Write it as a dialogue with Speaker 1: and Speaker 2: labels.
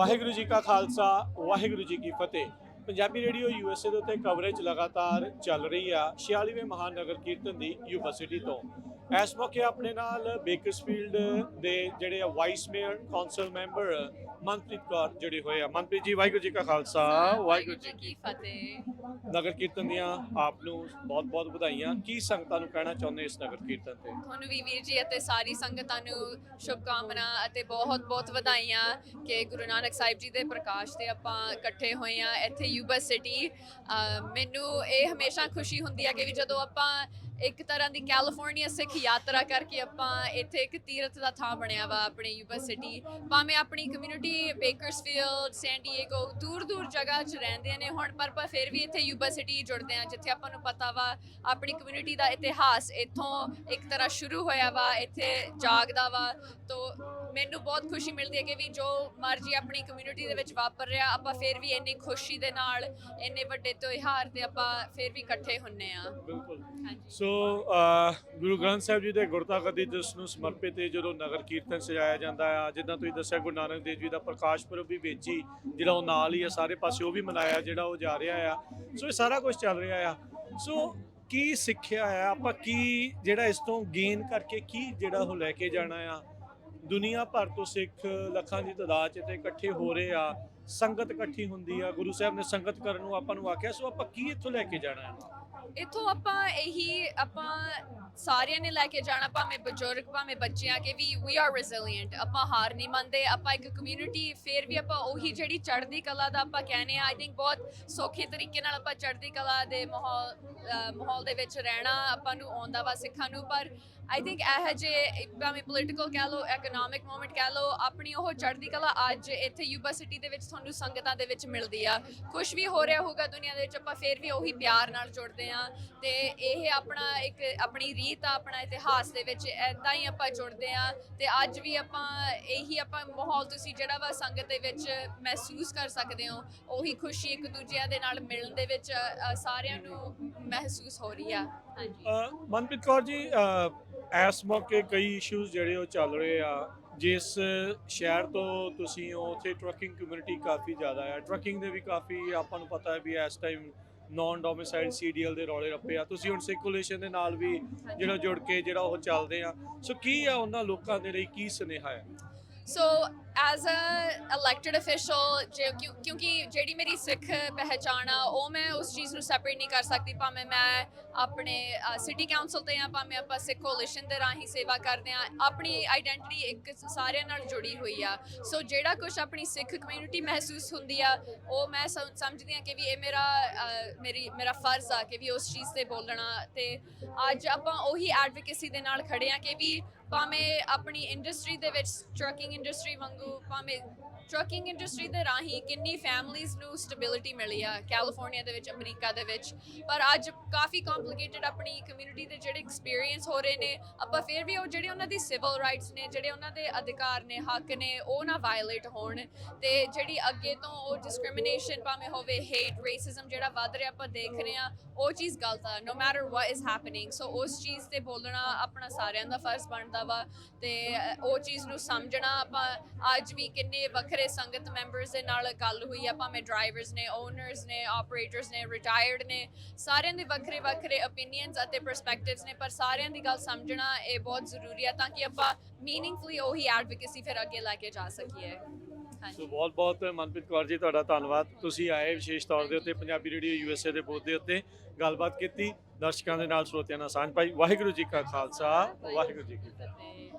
Speaker 1: ਵਾਹਿਗੁਰੂ ਜੀ ਕਾ ਖਾਲਸਾ, ਵਾਹਿਗੁਰੂ ਜੀ ਕੀ ਫਤਿਹ। Punjabi radio USA ਦੇ ਉੱਤੇ ਕਵਰੇਜ ਲਗਾਤਾਰ ਚੱਲ ਰਹੀ ਆ 46ਵੇਂ ਮਹਾਨਗਰ ਕੀਰਤਨ ਦੀ ਯੂਨੀਵਰਸਿਟੀ ਤੋਂ। ਇਸ ਮੌਕੇ ਆਪਣੇ ਨਾਲ ਬੇਕਰਸਫੀਲਡ ਦੇ ਜਿਹੜੇ vice mayor council member Manpreet Kaur ਜਿਹੜੇ ਹੋਏ ਆ। ਮਨਪ੍ਰੀਤ ਜੀ, ਵਾਹਿਗੁਰੂ ਜੀ ਕਾ ਖਾਲਸਾ। ਵਾਹਿਗੁਰੂ ਜੀ ਕੀ
Speaker 2: ਫਤਿਹ।
Speaker 1: ਨਗਰ ਕੀਰਤਨ ਦੀਆਂ ਆਪ ਨੂੰ ਬਹੁਤ-ਬਹੁਤ ਵਧਾਈਆਂ। ਕੀ ਸੰਗਤਾਂ ਨੂੰ ਕਹਿਣਾ ਚਾਹੁੰਦੇ ਇਸ ਨਗਰ ਕੀਰਤਨ ਤੇ?
Speaker 2: ਤੁਹਾਨੂੰ ਵੀ ਵੀਰ ਜੀ ਅਤੇ ਸਾਰੀ ਸੰਗਤਾਂ ਨੂੰ ਸ਼ੁਭਕਾਮਨਾ ਅਤੇ ਬਹੁਤ-ਬਹੁਤ ਵਧਾਈਆਂ ਕਿ ਗੁਰੂ ਨਾਨਕ ਸਾਹਿਬ ਜੀ ਦੇ ਪ੍ਰਕਾਸ਼ ਤੇ ਆਪਾਂ ਇਕੱਠੇ ਹੋਏ ਆ ਇੱਥੇ ਯੂਬਾ ਸਿਟੀ। ਮੈਨੂੰ ਇਹ ਹਮੇਸ਼ਾ ਖੁਸ਼ੀ ਹੁੰਦੀ ਹੈ ਕਿ ਵੀ ਜਦੋਂ ਆਪਾਂ ਇੱਕ ਤਰ੍ਹਾਂ ਦੀ ਕੈਲੀਫੋਰਨੀਆ ਸਿੱਖ ਯਾਤਰਾ ਕਰਕੇ ਆਪਾਂ ਇੱਥੇ ਇੱਕ ਤੀਰਥ ਦਾ ਥਾਂ ਬਣਿਆ ਵਾ ਆਪਣੀ ਯੂਬਾ ਸਿਟੀ ਭਾਵੇਂ ਆਪਣੀ ਕਮਿਊਨਿਟੀ ਬੇਕਰਸਫੀਲਡ ਸੈਨ ਡਿਏਗੋ ਦੂਰ ਦੂਰ ਜਗ੍ਹਾ 'ਚ ਰਹਿੰਦੇ ਨੇ ਹੁਣ ਪਰ ਪਰ ਫਿਰ ਵੀ ਇੱਥੇ ਯੂਬਾ ਸਿਟੀ ਜੁੜਦੇ ਆ ਜਿੱਥੇ ਆਪਾਂ ਨੂੰ ਪਤਾ ਵਾ ਆਪਣੀ ਕਮਿਊਨਿਟੀ ਦਾ ਇਤਿਹਾਸ ਇੱਥੋਂ ਇੱਕ ਤਰ੍ਹਾਂ ਸ਼ੁਰੂ ਹੋਇਆ ਵਾ ਇੱਥੇ ਜਾਗਦਾ ਵਾ। ਤੋ ਮੈਨੂੰ ਬਹੁਤ ਖੁਸ਼ੀ ਮਿਲਦੀ ਹੈ ਕਿ ਵੀ ਜੋ ਮਰਜ਼ੀ ਆਪਣੀ ਕਮਿਊਨਿਟੀ ਦੇ ਵਿੱਚ ਵਾਪਰ ਰਿਹਾ ਆਪਾਂ ਫਿਰ ਵੀ ਇੰਨੀ ਖੁਸ਼ੀ ਦੇ ਨਾਲ ਇੰਨੇ ਵੱਡੇ ਤਿਉਹਾਰ ਤੇ ਆਪਾਂ ਫਿਰ ਵੀ ਇਕੱਠੇ ਹੁੰਨੇ ਆ
Speaker 1: ਬਿਲਕੁਲ।
Speaker 2: ਹਾਂਜੀ।
Speaker 1: ਸੋ ਅਹ, ਗੁਰੂ ਗ੍ਰੰਥ ਸਾਹਿਬ ਜੀ ਦੇ ਗੁਰਤਾ ਗੱਦੀ ਦਿਵਸ ਨੂੰ ਸਮਰਪਿਤ ਇਹ ਜਦੋਂ ਨਗਰ ਕੀਰਤਨ ਸਜਾਇਆ ਜਾਂਦਾ ਆ ਜਿੱਦਾਂ ਤੁਸੀਂ ਦੱਸਿਆ ਗੁਰੂ ਨਾਨਕ ਦੇਵ ਜੀ ਦਾ ਪ੍ਰਕਾਸ਼ ਪੁਰਬ ਵੀ ਵੇਚੀ ਜਿਹੜਾ ਉਹ ਨਾਲ ਹੀ ਆ ਸਾਰੇ ਪਾਸੇ ਉਹ ਵੀ ਮਨਾਇਆ ਜਿਹੜਾ ਉਹ ਜਾ ਰਿਹਾ ਆ। ਸੋ ਇਹ ਸਾਰਾ ਕੁਝ ਚੱਲ ਰਿਹਾ ਆ। ਸੋ ਕੀ ਸਿੱਖਿਆ ਆ ਆਪਾਂ ਕੀ ਜਿਹੜਾ ਇਸ ਤੋਂ ਗੇਨ ਕਰਕੇ ਕੀ ਜਿਹੜਾ ਉਹ ਲੈ ਕੇ ਜਾਣਾ ਆ? ਦੁਨੀਆ ਭਰ ਤੋਂ ਸਿੱਖ ਲੱਖਾਂ ਦੀ ਤਾਦਾਦ 'ਚ ਤੇ ਇਕੱਠੇ ਹੋ ਰਹੇ ਆ। ਸੰਗਤ ਇਕੱਠੀ ਹੁੰਦੀ ਆ। ਗੁਰੂ ਸਾਹਿਬ ਨੇ ਸੰਗਤ ਕਰਨ ਨੂੰ ਆਪਾਂ ਨੂੰ ਆਖਿਆ ਸੋ ਆਪਾਂ ਕੀ ਇੱਥੋਂ ਲੈ ਕੇ ਜਾਣਾ ਆ?
Speaker 2: ਇਥੋਂ ਆਪਾਂ ਇਹੀ ਆਪਾਂ ਸਾਰਿਆਂ ਨੇ ਲੈ ਕੇ ਜਾਣਾ, ਭਾਵੇਂ ਬਜ਼ੁਰਗ, ਭਾਵੇਂ ਬੱਚਿਆਂ, ਕੇ ਵੀ ਵੀ ਆਰ ਰੈਜ਼ਿਲੀਐਂਟ ਆਪਾਂ ਹਾਰ ਨਹੀਂ ਮੰਨਦੇ, ਆਪਾਂ ਇੱਕ ਕਮਿਊਨਿਟੀ ਫੇਰ ਵੀ ਆਪਾਂ ਉਹੀ ਜਿਹੜੀ ਚੜ੍ਹਦੀ ਕਲਾ ਦਾ ਆਪਾਂ ਕਹਿੰਦੇ ਆ ਆਈ ਥਿੰਕ ਬਹੁਤ ਸੌਖੇ ਤਰੀਕੇ ਨਾਲ ਆਪਾਂ ਚੜ੍ਹਦੀ ਕਲਾ ਦੇ ਮਾਹੌਲ ਮਾਹੌਲ ਦੇ ਵਿੱਚ ਰਹਿਣਾ, ਆਪਾਂ ਨੂੰ ਆਉਂਦਾ ਵਾ ਸਿੱਖਾਂ ਨੂੰ, ਪਰ ਆਈ ਥਿੰਕ ਇਹ ਜੇ ਭਾਵੇਂ ਪੋਲੀਟੀਕਲ ਕਹਿ ਲਓ ਇਕਨੋਮਿਕ ਮੂਵਮੈਂਟ ਕਹਿ ਲਓ ਆਪਣੀ ਉਹ ਚੜ੍ਹਦੀ ਕਲਾ ਅੱਜ ਇੱਥੇ ਯੂਬਾ ਸਿਟੀ ਦੇ ਵਿੱਚ ਤੁਹਾਨੂੰ ਸੰਗਤਾਂ ਦੇ ਵਿੱਚ ਮਿਲਦੀ ਆ। ਕੁਝ ਵੀ ਹੋ ਰਿਹਾ ਹੋਊਗਾ ਦੁਨੀਆ ਦੇ ਵਿੱਚ ਆਪਾਂ ਫੇਰ ਵੀ ਉਹੀ ਪਿਆਰ ਨਾਲ ਜੁੜਦੇ ਆ ਤੇ ਇਹ ਆਪਣਾ ਇੱਕ ਆਪਣੀ ਰੀਤ ਆ ਆਪਣਾ ਇਤਿਹਾਸ ਦੇ ਵਿੱਚ ਐਦਾਂ ਹੀ ਆਪਾਂ ਜੁੜਦੇ ਆ ਤੇ ਅੱਜ ਵੀ ਆਪਾਂ ਇਹੀ ਆਪਾਂ ਮਾਹੌਲ ਤੁਸੀਂ ਜਿਹੜਾ ਵਾ ਸੰਗਤ ਦੇ ਵਿੱਚ ਮਹਿਸੂਸ ਕਰ ਸਕਦੇ ਹੋ ਉਹੀ ਖੁਸ਼ੀ ਇੱਕ ਦੂਜਿਆਂ ਦੇ ਨਾਲ ਮਿਲਣ ਦੇ ਵਿੱਚ ਸਾਰਿਆਂ ਨੂੰ ਮਹਿਸੂਸ ਹੋ ਰਹੀ ਆ। ਹਾਂਜੀ।
Speaker 1: ਮਨਪ੍ਰੀਤ ਕੌਰ ਜੀ ਇਸ ਮੌਕੇ ਕਈ ਇਸ਼ੂਜ਼ ਜਿਹੜੇ ਉਹ ਚੱਲ ਰਹੇ ਆ, ਜਿਸ ਸ਼ਹਿਰ ਤੋਂ ਤੁਸੀਂ ਹੋ ਉੱਥੇ ਟਰੱਕਿੰਗ ਕਮਿਊਨਿਟੀ ਕਾਫੀ ਜ਼ਿਆਦਾ ਹੈ ਟਰੱਕਿੰਗ ਦੇ ਵੀ ਕਾਫੀ ਆਪਾਂ ਨੂੰ ਪਤਾ ਹੈ ਵੀ ਇਸ ਟਾਈਮ ਨਾਨ ਡੋਮਿਸਾਈਲ ਸੀਡੀਐਲ ਦੇ ਰੌਲੇ ਰੱਪੇ ਆ। ਤੁਸੀਂ ਹੁਣ ਸਿਕੂਲੇਸ਼ਨ ਦੇ ਨਾਲ ਵੀ ਜਿਹੜਾ ਜੁੜ ਕੇ ਜਿਹੜਾ ਉਹ ਚੱਲਦੇ ਆ। ਸੋ ਕੀ ਆ ਉਹਨਾਂ ਲੋਕਾਂ ਦੇ ਲਈ ਕੀ ਸੁਨੇਹਾ ਹੈ?
Speaker 2: So as a elected official ਕਿਉਂਕਿ ਜਿਹੜੀ ਮੇਰੀ ਸਿੱਖ ਪਹਿਚਾਣ ਆ, ਉਹ ਮੈਂ ਉਸ ਚੀਜ਼ ਨੂੰ ਸੈਪਰੇਟ ਨਹੀਂ ਕਰ ਸਕਦੀ, ਭਾਵੇਂ ਮੈਂ ਆਪਣੇ ਸਿਟੀ ਕਾਉਂਸਲ ਤੇ ਆ, ਭਾਵੇਂ ਆਪਾਂ ਸਿੱਖ ਕੋਲੀਸ਼ਨ ਦੇ ਰਾਹੀਂ ਸੇਵਾ ਕਰਦੇ ਆ, ਆਪਣੀ ਆਇਡੈਂਟੀਟੀ ਇੱਕ ਸਾਰਿਆਂ ਨਾਲ ਜੁੜੀ ਹੋਈ ਆ। ਸੋ ਜਿਹੜਾ ਕੁਝ ਆਪਣੀ ਸਿੱਖ ਕਮਿਊਨਿਟੀ ਮਹਿਸੂਸ ਹੁੰਦੀ ਆ, ਉਹ ਮੈਂ ਸਮਝਦੀ ਆ ਕਿ ਵੀ ਇਹ ਮੇਰਾ ਮੇਰੀ ਮੇਰਾ ਫਰਜ਼ ਆ ਕਿ ਵੀ ਉਸ ਚੀਜ਼ ਤੇ ਬੋਲਣਾ ਤੇ ਅੱਜ ਆਪਾਂ ਉਹੀ ਐਡਵੋਕੇਸੀ ਦੇ ਨਾਲ ਖੜੇ ਆ ਕਿ ਵੀ ਭਾਵੇਂ ਆਪਣੀ ਇੰਡਸਟਰੀ ਦੇ ਵਿੱਚ ਟਰੱਕਿੰਗ ਇੰਡਸਟਰੀ ਵਾਂਗੂ ਭਾਵੇਂ ਟਰੱਕਿੰਗ ਇੰਡਸਟਰੀ ਦੇ ਰਾਹੀਂ ਕਿੰਨੀ ਫੈਮਲੀਆਂ ਨੂੰ ਸਟੇਬਿਲਿਟੀ ਮਿਲੀ ਆ ਕੈਲੀਫੋਰਨੀਆ ਦੇ ਵਿੱਚ, ਅਮਰੀਕਾ ਦੇ ਵਿੱਚ। ਪਰ ਅੱਜ ਕਾਫੀ ਕੰਪਲਿਕੇਟਡ ਆਪਣੀ ਕਮਿਊਨਿਟੀ ਦੇ ਜਿਹੜੇ ਐਕਸਪੀਰੀਅੰਸ ਹੋ ਰਹੇ ਨੇ, ਆਪਾਂ ਫਿਰ ਵੀ ਉਹ ਜਿਹੜੇ ਉਹਨਾਂ ਦੀ ਸਿਵਲ ਰਾਈਟਸ ਨੇ, ਜਿਹੜੇ ਉਹਨਾਂ ਦੇ ਅਧਿਕਾਰ ਨੇ, ਹੱਕ ਨੇ, ਉਹ ਨਾ ਵਾਇਲੇਟ ਹੋਣ। ਤੇ ਜਿਹੜੀ ਅੱਗੇ ਤੋਂ ਉਹ ਡਿਸਕ੍ਰਿਮੀਨੇਸ਼ਨ ਭਾਵੇਂ ਹੋਵੇ ਹੇਟ ਰੇਸਿਜ਼ਮ ਜਿਹੜਾ ਵੱਧ ਰਿਹਾ ਆਪਾਂ ਦੇਖ ਰਹੇ ਆ ਉਹ ਚੀਜ਼ ਗਲਤ ਆ no matter what is happening so ਉਸ ਚੀਜ਼ ਤੇ ਬੋਲਣਾ ਆਪਣਾ ਸਾਰਿਆਂ ਦਾ ਫਰਜ਼ ਬਣਦਾ ਵਾ। ਤੇ ਉਹ ਚੀਜ਼ ਨੂੰ ਸਮਝਣਾ ਆਪਾਂ ਅੱਜ ਵੀ ਕਿੰਨੇ ਵੱਖਰੇ ਸੰਗਤ ਮੈਂਬਰਸ ਦੇ ਨਾਲ ਗੱਲ ਹੋਈ ਆ ਭਾਵੇਂ ਡਰਾਈਵਰਸ ਨੇ ਓਨਰਸ ਨੇ ਆਪਰੇਟਰਸ ਨੇ ਰਿਟਾਇਰਡ ਨੇ ਸਾਰਿਆਂ ਦੇ ਵੱਖਰੇ ਵੱਖਰੇ ਓਪੀਨੀਅਨਸ ਅਤੇ ਪਰਸਪੈਕਟਿਵਸ ਨੇ ਪਰ ਸਾਰਿਆਂ ਦੀ ਗੱਲ ਸਮਝਣਾ ਇਹ ਬਹੁਤ ਜ਼ਰੂਰੀ ਆ ਤਾਂ ਕਿ ਆਪਾਂ ਮੀਨਿੰਗਫੁਲੀ ਉਹੀ ਐਡਵੋਕੇਸੀ ਫਿਰ ਅੱਗੇ ਲੈ ਕੇ ਜਾ ਸਕੀਏ।
Speaker 1: ਸੋ ਬਹੁਤ ਬਹੁਤ ਮਨਪ੍ਰੀਤ ਕੌਰ ਜੀ ਤੁਹਾਡਾ ਧੰਨਵਾਦ। ਤੁਸੀਂ ਆਏ ਵਿਸ਼ੇਸ਼ ਤੌਰ ਦੇ ਉੱਤੇ ਪੰਜਾਬੀ ਰੇਡੀਓ ਯੂਐਸਏ ਦੇ ਬੂਥ ਦੇ ਉੱਤੇ ਗੱਲਬਾਤ ਕੀਤੀ। ਦਰਸ਼ਕਾਂ ਦੇ ਨਾਲ ਸਰੋਤਿਆਂ ਨਾਲ ਸਾਂਝ ਪਾਈ। ਵਾਹਿਗੁਰੂ ਜੀ ਕਾ ਖਾਲਸਾ। ਵਾਹਿਗੁਰੂ ਜੀ ਕੀ
Speaker 2: ਫਤਿਹ।